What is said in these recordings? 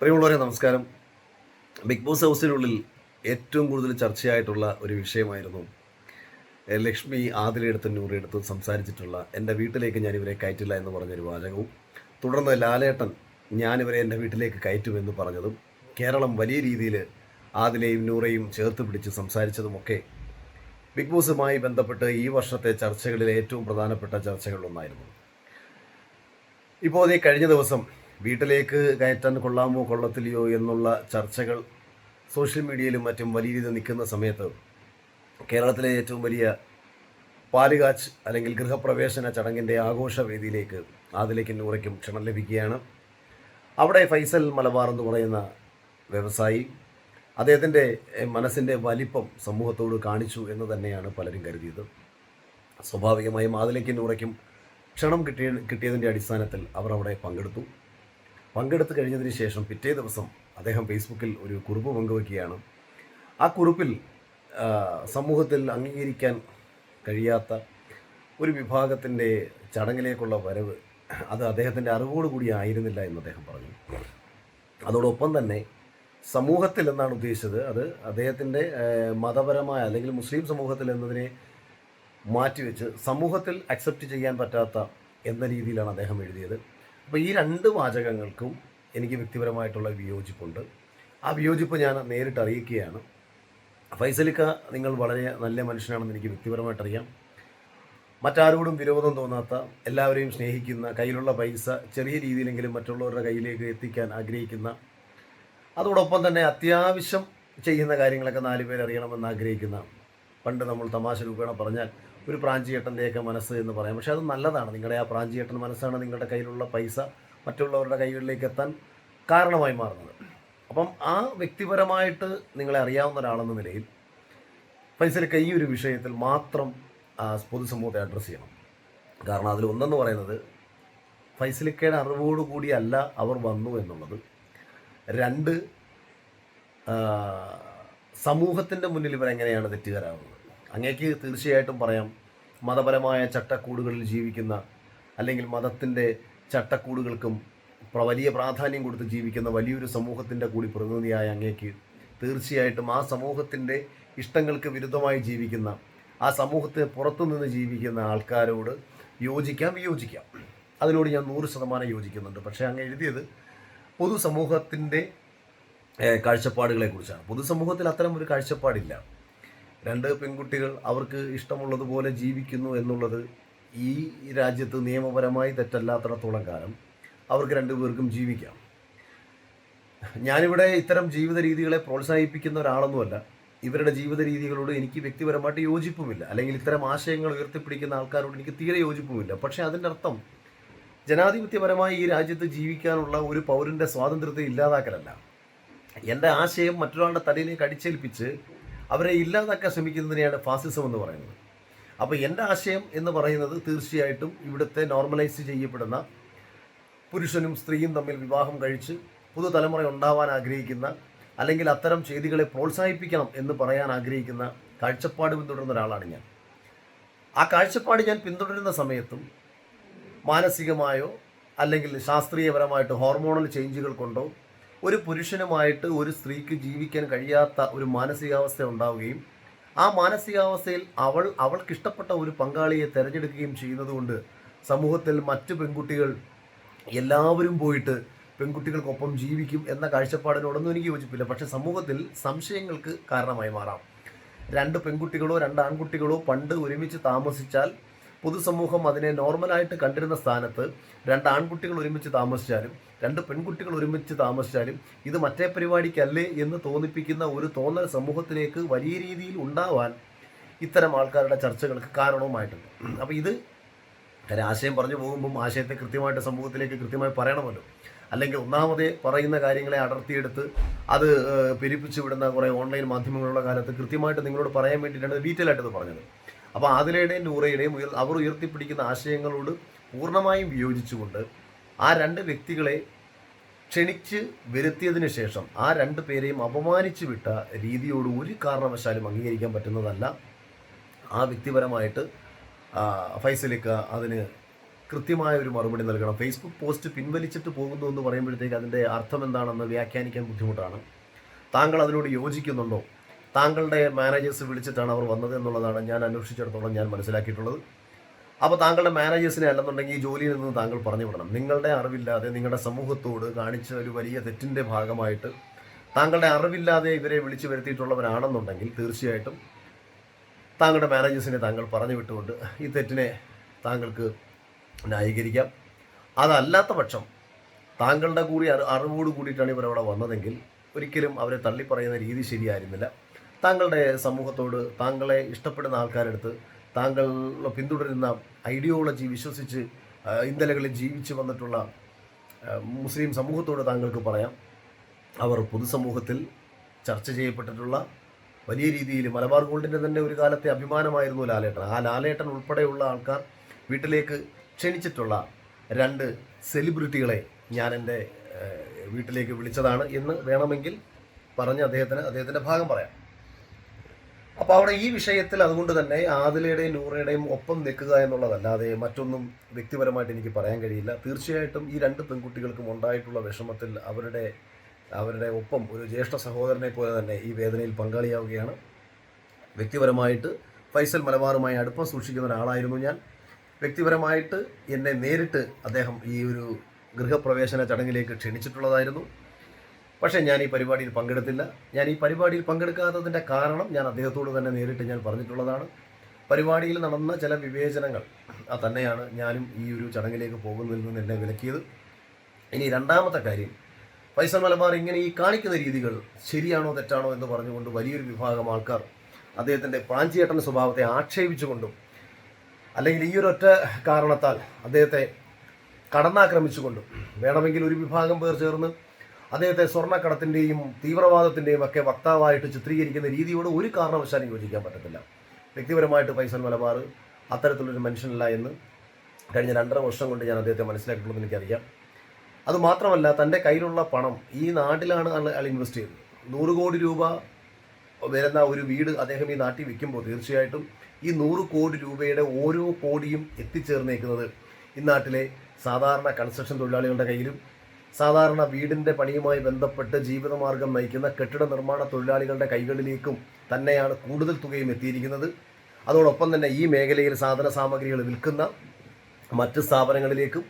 പ്രിയമുള്ളവരെ നമസ്കാരം. Big boss ഹൗസിനുള്ളിൽ ഏറ്റവും കൂടുതൽ ചർച്ചയായിട്ടുള്ള ഒരു വിഷയമായിരുന്നു ലക്ഷ്മി ആദിലെടുത്തും നൂറിയെടുത്തും സംസാരിച്ചിട്ടുള്ള എന്റെ വീട്ടിലേക്ക് ഞാൻ ഇവരെ കയറ്റില്ല എന്ന് പറഞ്ഞൊരു വാചകവും തുടർന്ന് ലാലേട്ടൻ ഞാനിവരെ എന്റെ വീട്ടിലേക്ക് കയറ്റുമെന്ന് പറഞ്ഞതും കേരളം വലിയ രീതിയിൽ ആദിലെയും നൂറയും ചേർത്ത് പിടിച്ച് സംസാരിച്ചതുമൊക്കെ ബിഗ് ബോസുമായി ബന്ധപ്പെട്ട് ഈ വർഷത്തെ ചർച്ചകളിൽ ഏറ്റവും പ്രധാനപ്പെട്ട ചർച്ചകളിലൊന്നായിരുന്നു. ഇപ്പോൾ അതേ കഴിഞ്ഞ ദിവസം വീട്ടിലേക്ക് കയറ്റാൻ കൊള്ളാമോ കൊള്ളത്തില്ലയോ എന്നുള്ള ചർച്ചകൾ സോഷ്യൽ മീഡിയയിലും മറ്റും വലിയ രീതിയിൽ നിൽക്കുന്ന സമയത്ത് കേരളത്തിലെ ഏറ്റവും വലിയ പാലുകാച്ച് അല്ലെങ്കിൽ ഗൃഹപ്രവേശന ചടങ്ങിന്റെ ആഘോഷവേദിയിലേക്ക് ആദിലേക്ക് നൂറയ്ക്കും ക്ഷണം ലഭിക്കുകയാണ്. അവിടെ ഫൈസൽ മലബാർ എന്ന് പറയുന്ന വ്യവസായി അദ്ദേഹത്തിന്റെ മനസ്സിന്റെ വലിപ്പം സമൂഹത്തോട് കാണിച്ചു എന്ന് തന്നെയാണ് പലരും കരുതിയത്. സ്വാഭാവികമായും ആദിലേക്ക് നൂറയ്ക്കും ക്ഷണം കിട്ടിയ കിട്ടിയതിന്റെ അടിസ്ഥാനത്തിൽ അവർ അവിടെ പങ്കെടുത്തു. പങ്കെടുത്തു കഴിഞ്ഞതിന് ശേഷം പിറ്റേ ദിവസം അദ്ദേഹം ഫേസ്ബുക്കിൽ ഒരു കുറിപ്പ് പങ്കുവയ്ക്കുകയാണ് ആ കുറിപ്പിൽ സമൂഹത്തിൽ അംഗീകരിക്കാൻ കഴിയാത്ത ഒരു വിഭാഗത്തിന്റെ ചടങ്ങിലേക്കുള്ള വരവ് അത് അദ്ദേഹത്തിന്റെ അറിവോടുകൂടി ആയിരുന്നില്ല എന്ന് അദ്ദേഹം പറഞ്ഞു. അതോടൊപ്പം തന്നെ സമൂഹത്തിൽ എന്നാണ് ഉദ്ദേശിച്ചത് അത് അദ്ദേഹത്തിന്റെ മതപരമായ അല്ലെങ്കിൽ മുസ്ലിം സമൂഹത്തിൽ എന്നതിനെ മാറ്റിവെച്ച് സമൂഹത്തിൽ അക്സെപ്റ്റ് ചെയ്യാൻ പറ്റാത്ത എന്ന രീതിയിലാണ് അദ്ദേഹം എഴുതിയത്. അപ്പോൾ ഈ രണ്ട് വാചകങ്ങൾക്കും എനിക്ക് വ്യക്തിപരമായിട്ടുള്ള വിയോജിപ്പുണ്ട്. ആ വിയോജിപ്പ് ഞാൻ നേരിട്ട് അറിയിക്കുകയാണ്. ഫൈസലിക്ക നിങ്ങൾ വളരെ നല്ല മനുഷ്യനാണെന്ന് എനിക്ക് വ്യക്തിപരമായിട്ട് അറിയാം മറ്റാരോടും വിരോധം തോന്നാത്ത എല്ലാവരെയും സ്നേഹിക്കുന്ന കയ്യിലുള്ള പൈസ ചെറിയ രീതിയിലെങ്കിലും മറ്റുള്ളവരുടെ കയ്യിലേക്ക് എത്തിക്കാൻ ആഗ്രഹിക്കുന്ന അതോടൊപ്പം തന്നെ അത്യാവശ്യം ചെയ്യുന്ന കാര്യങ്ങളൊക്കെ നാല് പേര് അറിയണമെന്ന് ആഗ്രഹിക്കുന്ന പണ്ട് നമ്മൾ തമാശ രൂപേണ പറഞ്ഞാൽ ഒരു പ്രാഞ്ചിയേട്ടന്റെയൊക്കെ മനസ്സ് എന്ന് പറയാം. പക്ഷേ അത് നല്ലതാണ്. നിങ്ങളുടെ ആ പ്രാഞ്ചിയേട്ടൻ മനസ്സാണ് നിങ്ങളുടെ കയ്യിലുള്ള പൈസ മറ്റുള്ളവരുടെ കൈകളിലേക്ക് എത്താൻ കാരണമായി മാറുന്നത്. അപ്പം ആ വ്യക്തിപരമായിട്ട് നിങ്ങളെ അറിയാവുന്ന ഒരാളെന്ന നിലയിൽ ഫൈസലൊക്കെ ഈ ഒരു വിഷയത്തിൽ മാത്രം പൊതുസമൂഹത്തെ അഡ്രസ്സ് ചെയ്യണം. കാരണം അതിൽ ഒന്നെന്ന് പറയുന്നത് ഫൈസലിക്കയുടെ അറിവോടുകൂടിയല്ല അവർ വന്നു എന്നുള്ളത്. രണ്ട് സമൂഹത്തിന്റെ മുന്നിൽ ഇവരെങ്ങനെയാണ് തെറ്റുകാരാകുന്നത്? അങ്ങേക്ക് തീർച്ചയായിട്ടും പറയാം മതപരമായ ചട്ടക്കൂടുകളിൽ ജീവിക്കുന്ന അല്ലെങ്കിൽ മതത്തിന്റെ ചട്ടക്കൂടുകൾക്കും വലിയ പ്രാധാന്യം കൊടുത്ത് ജീവിക്കുന്ന വലിയൊരു സമൂഹത്തിന്റെ കൂടി പ്രതിനിധിയായ അങ്ങേക്ക് തീർച്ചയായിട്ടും ആ സമൂഹത്തിന്റെ ഇഷ്ടങ്ങൾക്ക് വിരുദ്ധമായി ജീവിക്കുന്ന ആ സമൂഹത്തെ പുറത്തുനിന്ന് ജീവിക്കുന്ന ആൾക്കാരോട് യോജിക്കാം വിയോജിക്കാം. അതിനോട് ഞാൻ നൂറ് ശതമാനം യോജിക്കുന്നുണ്ട്. പക്ഷേ അങ്ങ് എഴുതിയത് പൊതുസമൂഹത്തിന്റെ കാഴ്ചപ്പാടുകളെക്കുറിച്ചാണ്. കാഴ്ചപ്പാടുകളെ കുറിച്ചാണ് പൊതുസമൂഹത്തിൽ അത്തരം ഒരു കാഴ്ചപ്പാടില്ല. രണ്ട് പെൺകുട്ടികൾ അവർക്ക് ഇഷ്ടമുള്ളതുപോലെ ജീവിക്കുന്നു എന്നുള്ളത് ഈ രാജ്യത്ത് നിയമപരമായി തെറ്റല്ലാത്തിടത്തോളം കാലം അവർക്ക് രണ്ടുപേർക്കും ജീവിക്കാം. ഞാനിവിടെ ഇത്തരം ജീവിത രീതികളെ പ്രോത്സാഹിപ്പിക്കുന്ന ഒരാളൊന്നുമല്ല. ഇവരുടെ ജീവിത രീതികളോട് എനിക്ക് വ്യക്തിപരമായിട്ട് യോജിപ്പുമില്ല. അല്ലെങ്കിൽ ഇത്തരം ആശയങ്ങൾ ഉയർത്തിപ്പിടിക്കുന്ന ആൾക്കാരോട് എനിക്ക് തീരെ യോജിപ്പുമില്ല. പക്ഷേ അതിന്റെ അർത്ഥം ജനാധിപത്യപരമായി ഈ രാജ്യത്ത് ജീവിക്കാനുള്ള ഒരു പൗരന്റെ സ്വാതന്ത്ര്യത്തെ ഇല്ലാതാക്കലല്ല. എന്റെ ആശയം മറ്റൊരാളുടെ തലയിലേക്ക് അടിച്ചേൽപ്പിച്ച് അവരെ ഇല്ലാതാക്കാൻ ശ്രമിക്കുന്നതിനെയാണ് ഫാസിസം എന്ന് പറയുന്നത്. അപ്പോൾ എന്റെ ആശയം എന്ന് പറയുന്നത് തീർച്ചയായിട്ടും ഇവിടുത്തെ നോർമലൈസ് ചെയ്യപ്പെടുന്ന പുരുഷനും സ്ത്രീയും തമ്മിൽ വിവാഹം കഴിച്ച് പുതുതലമുറ ഉണ്ടാവാൻ ആഗ്രഹിക്കുന്ന അല്ലെങ്കിൽ അത്തരം ചെയ്തികളെ പ്രോത്സാഹിപ്പിക്കണം എന്ന് പറയാൻ ആഗ്രഹിക്കുന്ന കാഴ്ചപ്പാട് പിന്തുടരുന്ന ഒരാളാണ് ഞാൻ. ആ കാഴ്ചപ്പാട് ഞാൻ പിന്തുടരുന്ന സമയത്തും മാനസികമായോ അല്ലെങ്കിൽ ശാസ്ത്രീയപരമായിട്ട് ഹോർമോണൽ ചേഞ്ചുകൾ കൊണ്ടോ ഒരു പുരുഷനുമായിട്ട് ഒരു സ്ത്രീക്ക് ജീവിക്കാൻ കഴിയാത്ത ഒരു മാനസികാവസ്ഥ ഉണ്ടാവുകയും ആ മാനസികാവസ്ഥയിൽ അവൾ അവൾക്ക് ഇഷ്ടപ്പെട്ട ഒരു പങ്കാളിയെ തിരഞ്ഞെടുക്കുകയും ചെയ്യുന്നതുകൊണ്ട് സമൂഹത്തിൽ മറ്റ് പെൺകുട്ടികൾ എല്ലാവരും പോയിട്ട് പെൺകുട്ടികൾക്കൊപ്പം ജീവിക്കും എന്ന കാഴ്ചപ്പാടിനോടൊന്നും എനിക്ക് യോജിപ്പില്ല. പക്ഷേ സമൂഹത്തിൽ സംശയങ്ങൾക്ക് കാരണമായി മാറാം. രണ്ട് പെൺകുട്ടികളോ രണ്ട് ആൺകുട്ടികളോ പണ്ട് ഒരുമിച്ച് താമസിച്ചാൽ പൊതുസമൂഹം അതിനെ നോർമലായിട്ട് കണ്ടിരുന്ന സ്ഥാനത്ത് രണ്ട് ആൺകുട്ടികൾ ഒരുമിച്ച് താമസിച്ചാലും രണ്ട് പെൺകുട്ടികൾ ഒരുമിച്ച് താമസിച്ചാലും ഇത് മറ്റേ പരിപാടിക്കല്ലേ എന്ന് തോന്നിപ്പിക്കുന്ന ഒരു തോന്നൽ സമൂഹത്തിലേക്ക് വലിയ രീതിയിൽ ഉണ്ടാവാൻ ഇത്തരം ആൾക്കാരുടെ ചർച്ചകൾക്ക് കാരണവുമായിട്ടുണ്ട്. അപ്പോൾ ഇത് ഒരാശയം പറഞ്ഞു പോകുമ്പം ആശയത്തെ കൃത്യമായിട്ട് സമൂഹത്തിലേക്ക് കൃത്യമായി പറയണമല്ലോ. അല്ലെങ്കിൽ ഒന്നാമതേ പറയുന്ന കാര്യങ്ങളെ അടർത്തിയെടുത്ത് അത് പെരുപ്പിച്ചു വിടുന്ന കുറേ ഓൺലൈൻ മാധ്യമങ്ങളുള്ള കാലത്ത് കൃത്യമായിട്ട് നിങ്ങളോട് പറയാൻ വേണ്ടിയിട്ടാണ് ഡീറ്റെയിൽ ആയിട്ട് പറഞ്ഞത്. അപ്പോൾ ആദിലയുടെയും നൂറയുടെയും ഉയർ അവർ ഉയർത്തിപ്പിടിക്കുന്ന ആശയങ്ങളോട് പൂർണമായും വിയോജിച്ചുകൊണ്ട് ആ രണ്ട് വ്യക്തികളെ ക്ഷണിച്ച് വരുത്തിയതിന് ശേഷം ആ രണ്ട് പേരെയും അപമാനിച്ചു വിട്ട രീതിയോട് ഒരു കാരണവശാലും അംഗീകരിക്കാൻ പറ്റുന്നതല്ല. ആ വ്യക്തിപരമായിട്ട് ഫൈസലിക്ക അതിന് കൃത്യമായ ഒരു മറുപടി നൽകണം. ഫേസ്ബുക്ക് പോസ്റ്റ് പിൻവലിച്ചിട്ട് പോകുന്നു എന്ന് പറയുമ്പോഴത്തേക്ക് അതിന്റെ അർത്ഥം എന്താണെന്ന് വ്യാഖ്യാനിക്കാൻ ബുദ്ധിമുട്ടാണ്. താങ്കൾ അതിനോട് യോജിക്കുന്നുണ്ടോ? താങ്കളുടെ മാനേജേഴ്സ് വിളിച്ചിട്ടാണ് അവർ വന്നത് എന്നുള്ളതാണ് ഞാൻ അന്വേഷിച്ചിടത്തോളം ഞാൻ മനസ്സിലാക്കിയിട്ടുള്ളത്. അപ്പോൾ താങ്കളുടെ മാനേജേഴ്സിനെ അല്ലെന്നുണ്ടെങ്കിൽ ഈ ജോലിയിൽ നിന്ന് താങ്കൾ പറഞ്ഞു വിടണം. നിങ്ങളുടെ അറിവില്ലാതെ നിങ്ങളുടെ സമൂഹത്തോട് കാണിച്ച ഒരു വലിയ തെറ്റിന്റെ ഭാഗമായിട്ട് താങ്കളുടെ അറിവില്ലാതെ ഇവരെ വിളിച്ചു വരുത്തിയിട്ടുള്ളവരാണെന്നുണ്ടെങ്കിൽ തീർച്ചയായിട്ടും താങ്കളുടെ മാനേജേഴ്സിനെ താങ്കൾ പറഞ്ഞു വിട്ടുകൊണ്ട് ഈ തെറ്റിനെ താങ്കൾക്ക് ന്യായീകരിക്കാം. അതല്ലാത്ത പക്ഷം താങ്കളുടെ കൂടി അറി- അറിവോട് കൂടിയിട്ടാണ് ഇവരവിടെ വന്നതെങ്കിൽ ഒരിക്കലും അവരെ തള്ളിപ്പറയുന്ന രീതി ശരിയായിരുന്നില്ല. താങ്കളുടെ സമൂഹത്തോട് താങ്കളെ ഇഷ്ടപ്പെടുന്ന ആൾക്കാരെടുത്ത് താങ്കൾ പിന്തുടരുന്ന ഐഡിയോളജി വിശ്വസിച്ച് ഇന്നലകളിൽ ജീവിച്ചു വന്നിട്ടുള്ള മുസ്ലിം സമൂഹത്തോട് താങ്കൾക്ക് പറയാം. അവർ പൊതുസമൂഹത്തിൽ ചർച്ച ചെയ്യപ്പെട്ടിട്ടുള്ള വലിയ രീതിയിൽ മലബാർ ഗോൾഡിന്റെ തന്നെ ഒരു കാലത്തെ അഭിമാനമായിരുന്നു ലാലേട്ടൻ. ആ ലാലേട്ടൻ ഉൾപ്പെടെയുള്ള ആൾക്കാർ വീട്ടിലേക്ക് ക്ഷണിച്ചിട്ടുള്ള രണ്ട് സെലിബ്രിറ്റികളെ ഞാൻ എന്റെ വീട്ടിലേക്ക് വിളിച്ചതാണ് എന്ന് വേണമെങ്കിൽ പറഞ്ഞ് അദ്ദേഹത്തിന് അദ്ദേഹത്തിന്റെ ഭാഗം പറയാം. അപ്പോൾ അവിടെ ഈ വിഷയത്തിൽ അതുകൊണ്ട് തന്നെ ആദിലയുടെയും നൂറയുടെയും ഒപ്പം നിൽക്കുക എന്നുള്ളതല്ലാതെ മറ്റൊന്നും വ്യക്തിപരമായിട്ട് എനിക്ക് പറയാൻ കഴിയില്ല. തീർച്ചയായിട്ടും ഈ രണ്ട് പെൺകുട്ടികൾക്കും ഉണ്ടായിട്ടുള്ള വിഷമത്തിൽ അവരുടെ അവരുടെ ഒപ്പം ഒരു ജ്യേഷ്ഠ സഹോദരനെ പോലെ തന്നെ ഈ വേദനയിൽ പങ്കാളിയാവുകയാണ്. വ്യക്തിപരമായിട്ട് ഫൈസൽ മലബാറുമായി അടുപ്പം സൂക്ഷിക്കുന്ന ഒരാളായിരുന്നു ഞാൻ. വ്യക്തിപരമായിട്ട് എന്നെ നേരിട്ട് അദ്ദേഹം ഈ ഒരു ഗൃഹപ്രവേശന ചടങ്ങിലേക്ക് ക്ഷണിച്ചിട്ടുള്ളതായിരുന്നു. പക്ഷേ ഞാൻ ഈ പരിപാടിയിൽ പങ്കെടുത്തില്ല. ഞാൻ ഈ പരിപാടിയിൽ പങ്കെടുക്കാത്തതിന്റെ കാരണം ഞാൻ അദ്ദേഹത്തോട് തന്നെ നേരിട്ട് ഞാൻ പറഞ്ഞിട്ടുള്ളതാണ്. പരിപാടിയിൽ നടന്ന ചില വിവേചനങ്ങൾ അത് തന്നെയാണ് ഞാനും ഈ ഒരു ചടങ്ങിലേക്ക് പോകുന്നതിൽ നിന്ന് എന്നെ വിലക്കിയത്. ഇനി രണ്ടാമത്തെ കാര്യം ഫൈസൽ മലബാർ ഇങ്ങനെ ഈ കാണിക്കുന്ന രീതികൾ ശരിയാണോ തെറ്റാണോ എന്ന് പറഞ്ഞുകൊണ്ട് വലിയൊരു വിഭാഗം ആൾക്കാർ അദ്ദേഹത്തിന്റെ പ്രാഞ്ചിയേട്ടൻ സ്വഭാവത്തെ ആക്ഷേപിച്ചുകൊണ്ടും അല്ലെങ്കിൽ ഈ ഒറ്റ കാരണത്താൽ അദ്ദേഹത്തെ കടന്നാക്രമിച്ചുകൊണ്ടും വേണമെങ്കിൽ ഒരു വിഭാഗം പേർ ചേർന്ന് അദ്ദേഹത്തെ സ്വർണക്കടത്തിന്റെയും തീവ്രവാദത്തിന്റെയും ഒക്കെ വക്താവായിട്ട് ചിത്രീകരിക്കുന്ന രീതിയോട് ഒരു കാരണവശാലും യോജിക്കാൻ പറ്റത്തില്ല. വ്യക്തിപരമായിട്ട് ഫൈസൽ മലബാർ അത്തരത്തിലൊരു മനുഷ്യനല്ല എന്ന് കഴിഞ്ഞ രണ്ടര വർഷം കൊണ്ട് ഞാൻ അദ്ദേഹത്തെ മനസ്സിലാക്കിയിട്ടുള്ളത് എനിക്കറിയാം. അതുമാത്രമല്ല തന്റെ കയ്യിലുള്ള പണം ഈ നാട്ടിലാണ് അയാൾ ഇൻവെസ്റ്റ് ചെയ്തത് നൂറ് കോടി രൂപ വരുന്ന ഒരു വീട് അദ്ദേഹം ഈ നാട്ടിൽ വിൽക്കുമ്പോൾ തീർച്ചയായിട്ടും ഈ നൂറ് കോടി രൂപയുടെ ഓരോ കോടിയും എത്തിച്ചേർന്നേക്കുന്നത് ഈ നാട്ടിലെ സാധാരണ കൺസ്ട്രക്ഷൻ തൊഴിലാളികളുടെ കയ്യിലും സാധാരണ വീടിന്റെ പണിയുമായി ബന്ധപ്പെട്ട് ജീവിതമാർഗം നയിക്കുന്ന കെട്ടിട നിർമ്മാണ തൊഴിലാളികളുടെ കൈകളിലേക്കും തന്നെയാണ് കൂടുതൽ തുകയും എത്തിയിരിക്കുന്നത്. അതോടൊപ്പം തന്നെ ഈ മേഖലയിൽ സാധന സാമഗ്രികൾ വിൽക്കുന്ന മറ്റ് സ്ഥാപനങ്ങളിലേക്കും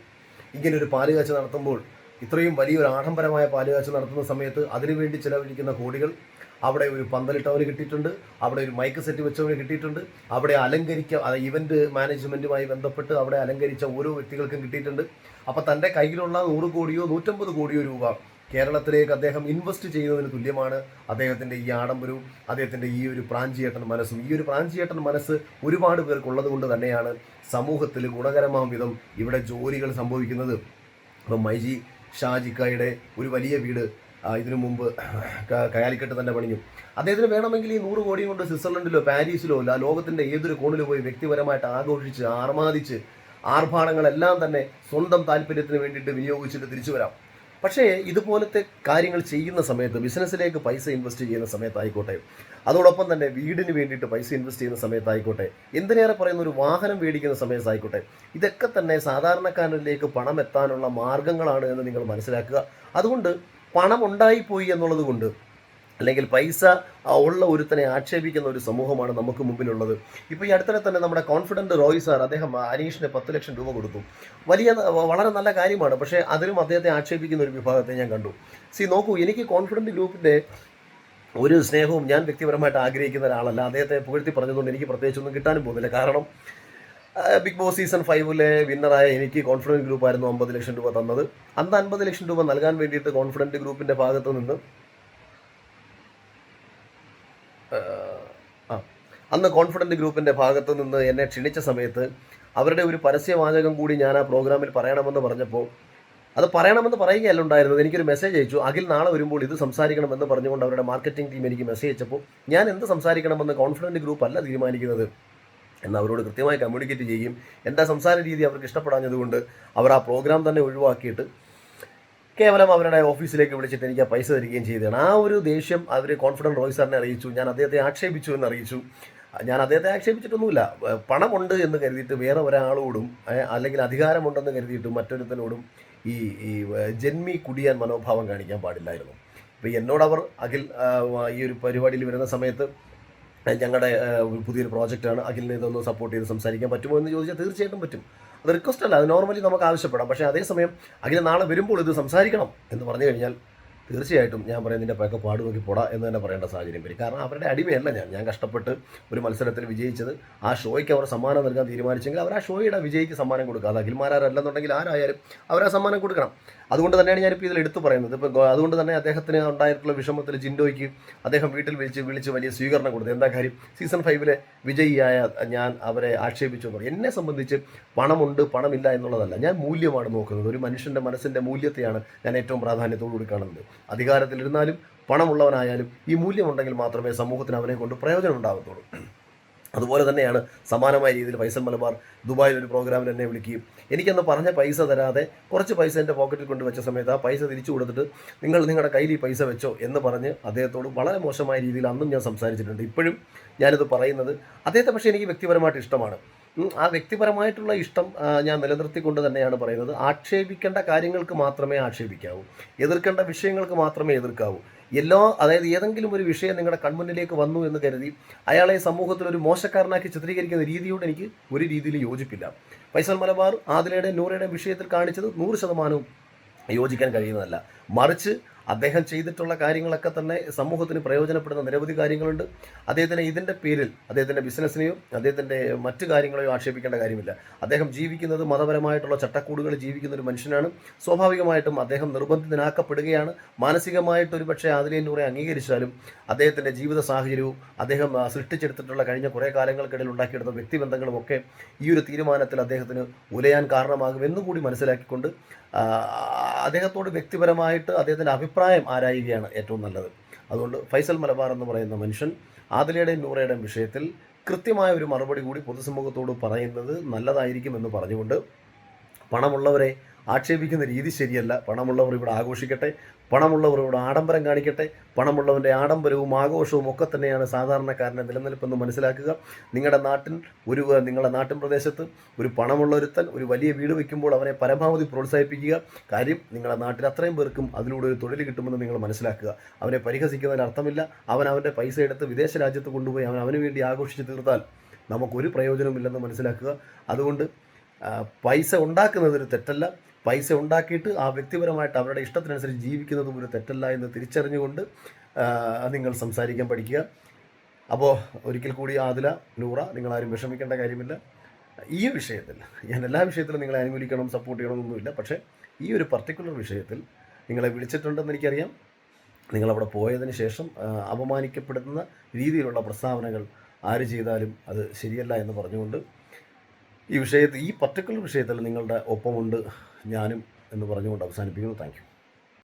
ഇങ്ങനൊരു പാലുകാഴ്ച നടത്തുമ്പോൾ ഇത്രയും വലിയൊരു ആഡംബരമായ പാലുകാഴ്ച നടത്തുന്ന സമയത്ത് അതിനുവേണ്ടി ചിലവഴിക്കുന്ന കോടികൾ അവിടെ ഒരു പന്തലിട്ടവന് കിട്ടിയിട്ടുണ്ട്. അവിടെ ഒരു മൈക്ക് സെറ്റ് വെച്ചവന് കിട്ടിയിട്ടുണ്ട്. അവിടെ അലങ്കരിക്ക ഇവന്റ് ഇവന്റ് മാനേജ്മെന്റുമായി ബന്ധപ്പെട്ട് അവിടെ അലങ്കരിച്ച ഓരോ വ്യക്തികൾക്കും കിട്ടിയിട്ടുണ്ട്. അപ്പോൾ തന്റെ കയ്യിലുള്ള നൂറ് കോടിയോ നൂറ്റമ്പത് കോടിയോ രൂപ കേരളത്തിലേക്ക് അദ്ദേഹം ഇൻവെസ്റ്റ് ചെയ്യുന്നതിന് തുല്യമാണ് അദ്ദേഹത്തിന്റെ ഈ ആഡംബരവും അദ്ദേഹത്തിന്റെ ഈ ഒരു പ്രാഞ്ചിയേട്ടൻ മനസ്സും. ഈ ഒരു പ്രാഞ്ചിയേട്ടൻ മനസ്സ് ഒരുപാട് പേർക്കുള്ളത് കൊണ്ട് തന്നെയാണ് സമൂഹത്തിൽ ഗുണകരമാം വിധം ഇവിടെ ജോലികൾ സംഭവിക്കുന്നത്. ഇപ്പം മൈജി ഷാജിക്കായുടെ ഒരു വലിയ വീട് ഇതിനു മുമ്പ് കയാലിക്കെട്ട് തന്നെ പണിഞ്ഞു. അദ്ദേഹത്തിന് വേണമെങ്കിൽ ഈ നൂറ് കോടിയും കൊണ്ട് സ്വിറ്റ്സർലൻഡിലോ പാരീസിലോ അല്ല ലോകത്തിന്റെ ഏതൊരു കോണിലോ പോയി വ്യക്തിപരമായിട്ട് ആഘോഷിച്ച് ആർമാദിച്ച് ആർഭാടങ്ങളെല്ലാം തന്നെ സ്വന്തം താല്പര്യത്തിന് വേണ്ടിയിട്ട് വിനിയോഗിച്ചിട്ട് തിരിച്ചു വരാം. പക്ഷേ ഇതുപോലത്തെ കാര്യങ്ങൾ ചെയ്യുന്ന സമയത്ത് ബിസിനസ്സിലേക്ക് പൈസ ഇൻവെസ്റ്റ് ചെയ്യുന്ന സമയത്തായിക്കോട്ടെ അതോടൊപ്പം തന്നെ വീടിന് വേണ്ടിയിട്ട് പൈസ ഇൻവെസ്റ്റ് ചെയ്യുന്ന സമയത്തായിക്കോട്ടെ എന്തിനേറെ പറയുന്ന ഒരു വാഹനം മേടിക്കുന്ന സമയത്തായിക്കോട്ടെ ഇതൊക്കെ തന്നെ സാധാരണക്കാരനിലേക്ക് പണം എത്താനുള്ള മാർഗങ്ങളാണ് എന്ന് നിങ്ങൾ മനസ്സിലാക്കുക. അതുകൊണ്ട് പണം ഉണ്ടായിപ്പോയി എന്നുള്ളത് കൊണ്ട് അല്ലെങ്കിൽ പൈസ ഉള്ള ഒരുത്തനെ ആക്ഷേപിക്കുന്ന ഒരു സമൂഹമാണ് നമുക്ക് മുമ്പിലുള്ളത്. ഇപ്പോൾ ഈ അടുത്തിടെ തന്നെ നമ്മുടെ കോൺഫിഡന്റ് റോയ് സാർ അദ്ദേഹം അനീഷിന് പത്ത് ലക്ഷം രൂപ കൊടുത്തു. വലിയ വളരെ നല്ല കാര്യമാണ്. പക്ഷേ അതിലും അദ്ദേഹത്തെ ആക്ഷേപിക്കുന്ന ഒരു വിഭാഗത്തെ ഞാൻ കണ്ടു. സി നോക്കൂ എനിക്ക് കോൺഫിഡന്റ് ഗ്രൂപ്പിന്റെ ഒരു സ്നേഹവും ഞാൻ വ്യക്തിപരമായിട്ട് ആഗ്രഹിക്കുന്ന ഒരാളല്ല. അദ്ദേഹത്തെ പുകഴ്ത്തി പറഞ്ഞതുകൊണ്ട് എനിക്ക് പ്രത്യേകിച്ചൊന്നും കിട്ടാനും പോകുന്നില്ല. കാരണം ബിഗ് ബോസ് സീസൺ ഫൈവിലെ വിന്നറായ എനിക്ക് കോൺഫിഡന്റ് ഗ്രൂപ്പായിരുന്നു അമ്പത് ലക്ഷം രൂപ തന്നത്. അന്ന് അൻപത് ലക്ഷം രൂപ നൽകാൻ വേണ്ടിയിട്ട് കോൺഫിഡന്റ് ഗ്രൂപ്പിന്റെ ഭാഗത്ത് നിന്ന് അന്ന് കോൺഫിഡന്റ് ഗ്രൂപ്പിന്റെ ഭാഗത്ത് നിന്ന് എന്നെ ക്ഷണിച്ച സമയത്ത് അവരുടെ ഒരു പരസ്യവാചകം കൂടി ഞാൻ ആ പ്രോഗ്രാമിൽ പറയണമെന്ന് പറഞ്ഞപ്പോൾ അത് പറയണമെന്ന് പറയുകയല്ല ഉണ്ടായിരുന്നത്. എനിക്കൊരു മെസ്സേജ് അയച്ചു. അഖിൽ നാളെ വരുമ്പോൾ ഇത് സംസാരിക്കണമെന്ന് പറഞ്ഞുകൊണ്ട് അവരുടെ മാർക്കറ്റിംഗ് ടീം എനിക്ക് മെസ്സേജ് അയച്ചപ്പോൾ ഞാൻ എന്ത് സംസാരിക്കണമെന്ന് കോൺഫിഡന്റ് ഗ്രൂപ്പ് അല്ല തീരുമാനിക്കുന്നത്? എന്ന് അവരോട് കൃത്യമായി കമ്മ്യൂണിക്കേറ്റ് ചെയ്യും. എന്റെ സംസാര രീതി അവർക്ക് ഇഷ്ടപ്പെടാഞ്ഞതുകൊണ്ട് അവർ ആ പ്രോഗ്രാം തന്നെ ഒഴിവാക്കിയിട്ട് കേവലം അവരുടെ ഓഫീസിലേക്ക് വിളിച്ചിട്ട് എനിക്ക് ആ പൈസ തരികയും ചെയ്തതാണ്. ആ ഒരു ദേഷ്യം അവർ കോൺഫിഡന്റ് റോയ് സാറിനെ അറിയിച്ചു. ഞാൻ അദ്ദേഹത്തെ ആക്ഷേപിച്ചു എന്ന് അറിയിച്ചു. ഞാൻ അദ്ദേഹത്തെ ആക്ഷേപിച്ചിട്ടൊന്നുമില്ല. പണമുണ്ട് എന്ന് കരുതിയിട്ട് വേറെ ഒരാളോടും അല്ലെങ്കിൽ അധികാരമുണ്ടെന്ന് കരുതിയിട്ട് മറ്റൊരുത്തനോടും ഈ ഈ ജന്മി കുടിയാൻ മനോഭാവം കാണിക്കാൻ പാടില്ലായിരുന്നു. ഇപ്പോൾ എന്നോടവർ അഖിൽ ഈ ഒരു പരിപാടിയിൽ വരുന്ന സമയത്ത് ഞങ്ങളുടെ പുതിയൊരു പ്രോജക്റ്റാണ്. അഖിലിനെ ഇതൊന്ന് സപ്പോർട്ട് ചെയ്ത് സംസാരിക്കാൻ പറ്റുമോ എന്ന് ചോദിച്ചാൽ തീർച്ചയായിട്ടും പറ്റും. അത് റിക്വസ്റ്റ് അല്ല. അത് നോർമലി നമുക്ക് ആവശ്യപ്പെടാം. പക്ഷേ അതേസമയം അഖിൽ നാളെ വരുമ്പോൾ ഇത് സംസാരിക്കണം എന്ന് പറഞ്ഞു കഴിഞ്ഞാൽ തീർച്ചയായിട്ടും ഞാൻ പറയും നിന്റെ പേക്കെ പാട് നോക്കി പോടാ എന്ന് തന്നെ പറയേണ്ട സാഹചര്യം വരും. കാരണം അവരുടെ അടിമയല്ല ഞാൻ. ഞാൻ കഷ്ടപ്പെട്ട് ഒരു മത്സരത്തിൽ വിജയിച്ചത് ആ ഷോയ്ക്ക് അവർ സമ്മാനം നൽകാൻ തീരുമാനിച്ചെങ്കിൽ അവർ ആ ഷോയുടെ വിജയിക്ക് സമ്മാനം കൊടുക്കുക അത് അഖിൽമാരല്ലെന്നുണ്ടെങ്കിൽ ആരായാലും അവർ ആ സമ്മാനം കൊടുക്കണം. അതുകൊണ്ട് തന്നെയാണ് ഞാനിപ്പോൾ ഇതിൽ എടുത്തു പറയുന്നത്. ഇപ്പോൾ അതുകൊണ്ട് തന്നെ അദ്ദേഹത്തിന് ഉണ്ടായിട്ടുള്ള വിഷമത്തിൽ ജിൻഡോയ്ക്ക് അദ്ദേഹം വീട്ടിൽ വിളിച്ച് വിളിച്ച് വലിയ സ്വീകരണം കൊടുത്തു. എന്താ കാര്യം? സീസൺ ഫൈവിലെ വിജയിയായ ഞാൻ അവരെ ആക്ഷേപിച്ചു എന്ന് പറയും. എന്നെ സംബന്ധിച്ച് പണമുണ്ട് പണമില്ല എന്നുള്ളതല്ല. ഞാൻ മൂല്യമാണ് നോക്കുന്നത്. ഒരു മനുഷ്യന്റെ മനസ്സിന്റെ മൂല്യത്തെയാണ് ഞാൻ ഏറ്റവും പ്രാധാന്യത്തോടു കൂടി കാണുന്നത്. അധികാരത്തിലിരുന്നാലും പണമുള്ളവനായാലും ഈ മൂല്യമുണ്ടെങ്കിൽ മാത്രമേ സമൂഹത്തിന് അവനെ കൊണ്ട് പ്രയോജനം ഉണ്ടാകത്തുള്ളൂ അതുപോലെ തന്നെയാണ് സമാനമായ രീതിയിൽ ഫൈസൽ മലബാർ ദുബായിൽ ഒരു പ്രോഗ്രാമിൽ എന്നെ വിളിക്കുകയും എനിക്കന്ന് പറഞ്ഞ പൈസ തരാതെ കുറച്ച് പൈസ എന്റെ പോക്കറ്റിൽ കൊണ്ട് വെച്ച സമയത്ത് ആ പൈസ തിരിച്ചു കൊടുത്തിട്ട് നിങ്ങൾ നിങ്ങളുടെ കയ്യിൽ ഈ പൈസ വെച്ചോ എന്ന് പറഞ്ഞ് അദ്ദേഹത്തോട് വളരെ മോശമായ രീതിയിൽ അന്നും ഞാൻ സംസാരിച്ചിട്ടുണ്ട്. ഇപ്പോഴും ഞാനിത് പറയുന്നത് അദ്ദേഹത്തെ പക്ഷേ എനിക്ക് വ്യക്തിപരമായിട്ട് ഇഷ്ടമാണ്. ആ വ്യക്തിപരമായിട്ടുള്ള ഇഷ്ടം ഞാൻ നിലനിർത്തിക്കൊണ്ട് തന്നെയാണ് പറയുന്നത്. ആക്ഷേപിക്കേണ്ട കാര്യങ്ങൾക്ക് മാത്രമേ ആക്ഷേപിക്കാവൂ. എതിർക്കേണ്ട വിഷയങ്ങൾക്ക് മാത്രമേ എതിർക്കാവൂ. എല്ലാ അതായത് ഏതെങ്കിലും ഒരു വിഷയം നിങ്ങളുടെ കൺമുന്നിലേക്ക് വന്നു എന്ന് കരുതി അയാളെ സമൂഹത്തിൽ ഒരു മോശക്കാരനാക്കി ചിത്രീകരിക്കുന്ന രീതിയോട് എനിക്ക് ഒരു രീതിയിൽ യോജിപ്പില്ല. ഫൈസൽ മലബാർ ആദിലയുടെ നൂറയുടെ വിഷയത്തിൽ കാണിച്ചത് നൂറ് ശതമാനവും യോജിക്കാൻ കഴിയുന്നതല്ല. മറിച്ച് അദ്ദേഹം ചെയ്തിട്ടുള്ള കാര്യങ്ങളൊക്കെ തന്നെ സമൂഹത്തിന് പ്രയോജനപ്പെടുന്ന നിരവധി കാര്യങ്ങളുണ്ട്. അദ്ദേഹത്തിന് ഇതിന്റെ പേരിൽ അദ്ദേഹത്തിന്റെ ബിസിനസ്സിനെയോ അദ്ദേഹത്തിന്റെ മറ്റു കാര്യങ്ങളെയോ ആക്ഷേപിക്കേണ്ട കാര്യമില്ല. അദ്ദേഹം ജീവിക്കുന്നത് മതപരമായിട്ടുള്ള ചട്ടക്കൂടുകൾ ജീവിക്കുന്ന ഒരു മനുഷ്യനാണ്. സ്വാഭാവികമായിട്ടും അദ്ദേഹം നിർബന്ധിതനാക്കപ്പെടുകയാണ്. മാനസികമായിട്ട് ഒരു പക്ഷേ അംഗീകരിച്ചാലും അദ്ദേഹത്തിന്റെ ജീവിത സാഹചര്യവും അദ്ദേഹം സൃഷ്ടിച്ചെടുത്തിട്ടുള്ള കഴിഞ്ഞ കുറേ കാലങ്ങൾക്കിടയിൽ ഉണ്ടാക്കിയെടുത്ത വ്യക്തിബന്ധങ്ങളും ഒക്കെ ഈ ഒരു തീരുമാനത്തിൽ അദ്ദേഹത്തിന് ഉലയാൻ കാരണമാകും എന്നും കൂടി മനസ്സിലാക്കിക്കൊണ്ട് അദ്ദേഹത്തോട് വ്യക്തിപരമായിട്ട് അദ്ദേഹത്തിന്റെ അഭിപ്രായം ആരായുകയാണ് ഏറ്റവും നല്ലത്? അതുകൊണ്ട് ഫൈസൽ മലബാർ എന്ന് പറയുന്ന മനുഷ്യൻ ആദിലയുടെയും നൂറയുടെയും വിഷയത്തിൽ കൃത്യമായ ഒരു മറുപടി കൂടി പൊതുസമൂഹത്തോട് പറയുന്നത് നല്ലതായിരിക്കും എന്ന് പറഞ്ഞുകൊണ്ട് പണമുള്ളവരെ ആക്ഷേപിക്കുന്ന രീതി ശരിയല്ല. പണമുള്ളവർ ഇവിടെ ആഘോഷിക്കട്ടെ. പണമുള്ളവർ ഇവിടെ ആഡംബരം കാണിക്കട്ടെ. പണമുള്ളവന്റെ ആഡംബരവും ആഘോഷവും ഒക്കെ തന്നെയാണ് സാധാരണക്കാരന്റെ നിലനിൽപ്പെന്ന് മനസ്സിലാക്കുക. നിങ്ങളുടെ നാട്ടിൽ ഒരു നിങ്ങളുടെ നാട്ടിൻ പ്രദേശത്ത് ഒരു പണമുള്ള ഒരു വലിയ വീട് വയ്ക്കുമ്പോൾ അവനെ പരമാവധി പ്രോത്സാഹിപ്പിക്കുക. കാര്യം നിങ്ങളുടെ നാട്ടിൽ അത്രയും പേർക്കും അതിലൂടെ ഒരു തൊഴിൽ കിട്ടുമെന്ന് നിങ്ങൾ മനസ്സിലാക്കുക. അവനെ പരിഹസിക്കുന്നതിന് അർത്ഥമില്ല. അവൻ അവന്റെ പൈസ എടുത്ത് വിദേശ രാജ്യത്ത് കൊണ്ടുപോയി അവൻ അവന് വേണ്ടി ആഘോഷിച്ച് തീർത്താൽ നമുക്കൊരു പ്രയോജനമില്ലെന്ന് മനസ്സിലാക്കുക. അതുകൊണ്ട് പൈസ ഉണ്ടാക്കുന്നത് ഒരു തെറ്റല്ല. പൈസ ഉണ്ടാക്കിയിട്ട് ആ വ്യക്തിപരമായിട്ട് അവരുടെ ഇഷ്ടത്തിനനുസരിച്ച് ജീവിക്കുന്നതും ഒരു തെറ്റല്ല എന്ന് തിരിച്ചറിഞ്ഞുകൊണ്ട് നിങ്ങൾ സംസാരിക്കാൻ പഠിക്കുക. അപ്പോൾ ഒരിക്കൽ കൂടി ആദില നൂറ നിങ്ങളാരും വിഷമിക്കേണ്ട കാര്യമില്ല. ഈ വിഷയത്തിൽ ഞാൻ എല്ലാ വിഷയത്തിലും നിങ്ങളെ അനുകൂലിക്കണം സപ്പോർട്ട് ചെയ്യണമെന്നൊന്നുമില്ല പക്ഷേ ഈ ഒരു പർട്ടിക്കുലർ വിഷയത്തിൽ നിങ്ങളെ വിളിച്ചിട്ടുണ്ടെന്ന് എനിക്കറിയാം. നിങ്ങളവിടെ പോയതിന് ശേഷം അപമാനിക്കപ്പെടുന്ന രീതിയിലുള്ള പ്രസ്താവനകൾ ആര് ചെയ്താലും അത് ശരിയല്ല എന്ന് പറഞ്ഞുകൊണ്ട് ഈ വിഷയത്തിൽ ഈ പർട്ടിക്കുലർ വിഷയത്തിൽ നിങ്ങളുടെ ഒപ്പമുണ്ട്. ഞാനും എന്ന് പറഞ്ഞുകൊണ്ട് അവസാനിപ്പിക്കുന്നു. താങ്ക്